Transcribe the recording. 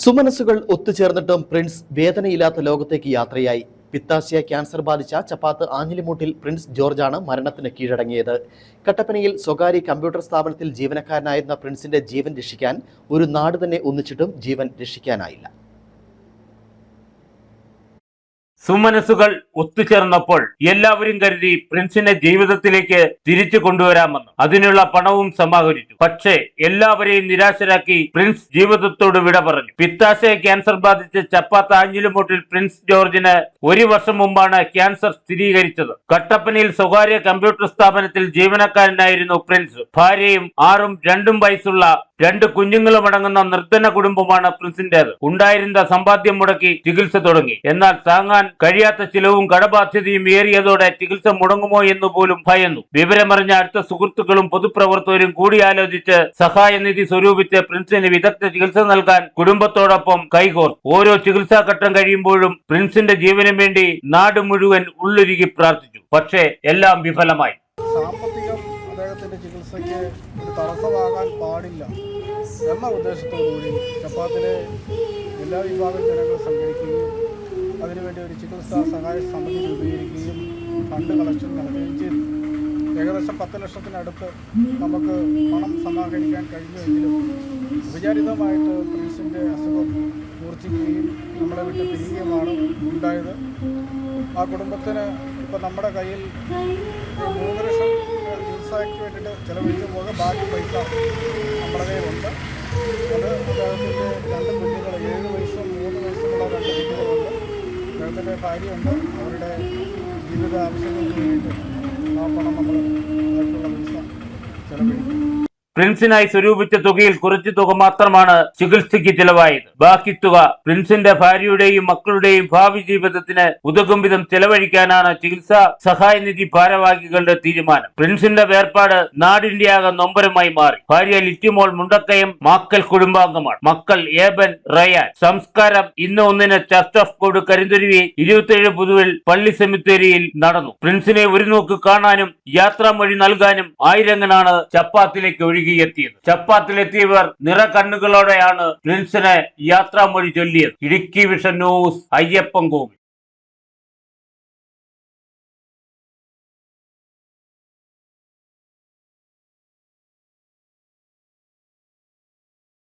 സുമനസ്സുകൾ ഒത്തുചേർന്നിട്ടും Prince വേദനയില്ലാത്ത ലോകത്തേക്ക് യാത്രയായി. പിത്താശയ cancer ബാധിച്ച ചപ്പാത്ത് ആഞ്ഞിലിമൂട്ടിൽ പ്രിൻസ് ജോർജാണ് മരണത്തിന് കീഴടങ്ങിയത്. കട്ടപ്പനയിൽ സ്വകാര്യ കമ്പ്യൂട്ടർ സ്ഥാപനത്തിൽ ജീവനക്കാരനായിരുന്ന പ്രിൻസിന്റെ ജീവൻ രക്ഷിക്കാൻ ഒരു നാട് തന്നെ ഒന്നിച്ചിട്ടും ജീവൻ രക്ഷിക്കാനായില്ല. സുമനസ്സുകൾ ഒത്തുചേർന്നപ്പോൾ എല്ലാവരും കരുതി പ്രിൻസിനെ ജീവിതത്തിലേക്ക് തിരിച്ചു കൊണ്ടുവരാമെന്ന്. അതിനുള്ള പണവും സമാഹരിച്ചു. പക്ഷേ എല്ലാവരെയും നിരാശരാക്കി പ്രിൻസ് ജീവിതത്തോട് വിട പറഞ്ഞു. പിത്താശയ ക്യാൻസർ ബാധിച്ച് ചപ്പാത്ത ആഞ്ഞിലുമൂട്ടിൽ പ്രിൻസ് ജോർജിന് ഒരു വർഷം മുമ്പാണ് ക്യാൻസർ സ്ഥിരീകരിച്ചത്. കട്ടപ്പനയിൽ സ്വകാര്യ കമ്പ്യൂട്ടർ സ്ഥാപനത്തിൽ ജീവനക്കാരനായിരുന്നു പ്രിൻസ് ഭാര്യയും ആറും രണ്ടും വയസ്സുള്ള രണ്ട് കുഞ്ഞുങ്ങളും അടങ്ങുന്ന നിർധന കുടുംബമാണ് പ്രിൻസിന്റേത് ഉണ്ടായിരുന്ന സമ്പാദ്യം മുടക്കി ചികിത്സ തുടങ്ങി. എന്നാൽ താങ്ങാൻ കഴിയാത്ത ചിലവും കടബാധ്യതയും ഏറിയതോടെ ചികിത്സ മുടങ്ങുമോ എന്ന് പോലും ഭയന്നു. വിവരമറിഞ്ഞ അടുത്ത സുഹൃത്തുക്കളും പൊതുപ്രവർത്തകരും കൂടിയാലോചിച്ച് സഹായനിധി സ്വരൂപിച്ച് പ്രിൻസിന് വിദഗ്ധ ചികിത്സ നൽകാൻ കുടുംബത്തോടൊപ്പം കൈകോർ ഓരോ ചികിത്സാഘട്ടം കഴിയുമ്പോഴും പ്രിൻസിന്റെ ജീവനും വേണ്ടി നാട് മുഴുവൻ ഉള്ളുരുകി പ്രാർത്ഥിച്ചു. പക്ഷേ എല്ലാം വിഫലമായി. ചികിത്സയ്ക്ക് തടസ്സമാകാൻ പാടില്ല എന്ന ഉദ്ദേശത്തോടുകൂടി ചപ്പാത്തിലെ എല്ലാ വിഭാഗം ജനങ്ങൾ സംഘടിക്കുകയും അതിനുവേണ്ടി ഒരു ചികിത്സാ സഹായ സമിതി രൂപീകരിക്കുകയും ഫണ്ട് കളക്ഷൻ നടത്തുകയും ചെയ്തു. ഏകദേശം പത്ത് ലക്ഷത്തിനടുത്ത് നമുക്ക് പണം സമാഹരിക്കാൻ കഴിഞ്ഞുവെങ്കിലും വിചാരിതമായിട്ട് പ്രിൻസിന്റെ അസുഖം മൂർച്ഛിക്കുകയും നമ്മളെ വിട്ട് പിരിയുകയുമാണ് ഉണ്ടായത്. ആ കുടുംബത്തിന് ഇപ്പം നമ്മുടെ കയ്യിൽ മൂന്ന് ലക്ഷം ചികിത്സയ്ക്ക് വേണ്ടിയിട്ട് ചിലവഴിച്ച് പോകുക ബാക്കി പൈസ നമ്മുടെ കയ്യിലുണ്ട്. അത് അദ്ദേഹത്തിന്റെ രണ്ട് കുഞ്ഞുങ്ങൾ ഏഴ് വയസ്സും മൂന്ന് വയസ്സുമുള്ള രണ്ട് കുഞ്ഞുങ്ങളുണ്ട് അദ്ദേഹത്തിന്റെ ഭാര്യയുണ്ട്. അവരുടെ ജീവിത ആവശ്യങ്ങൾക്ക് വേണ്ടി ആ പണം നമ്മൾ അതിനുള്ള പൈസ ചിലവഴിക്കും. പ്രിൻസിനായി സ്വരൂപിച്ച തുകയിൽ കുറച്ചു തുക മാത്രമാണ് ചികിത്സയ്ക്ക് ചിലവായത്. ബാക്കി തുക പ്രിൻസിന്റെ ഭാര്യയുടെയും മക്കളുടെയും ഭാവി ജീവിതത്തിന് ഉതകും വിധം ചെലവഴിക്കാനാണ് ചികിത്സാ സഹായനിധി ഭാരവാഹികളുടെ തീരുമാനം. പ്രിൻസിന്റെ വേർപാട് നാടിന്റെ ആകെ നൊമ്പരമായി മാറി. ഭാര്യ ലിറ്റിമോൾ മുണ്ടക്കയം മാക്കൽ കുടുംബാംഗമാണ്. മക്കൾ ഏബൻ റയാൻ. സംസ്കാരം ഇന്ന് ഒന്നിന് ചർച്ച് ഓഫ് കോഡ് കരിന്തുരുവി ഇരുപത്തിയേഴ് പുതുവിൽ പള്ളി സെമിത്തേരിയിൽ നടന്നു. പ്രിൻസിനെ ഒരു നോക്ക് കാണാനും യാത്രാമൊഴി നൽകാനും ആയിരങ്ങനാണ് ചപ്പാത്തിലേക്ക് ഒഴുകിയെത്തിയത്. നിറ കണ്ണുകളോടെയാണ് പ്രിൻസിനെ യാത്രാമൊഴി ചൊല്ലിയത്. Idukki Vision News Ayyappan Kovil.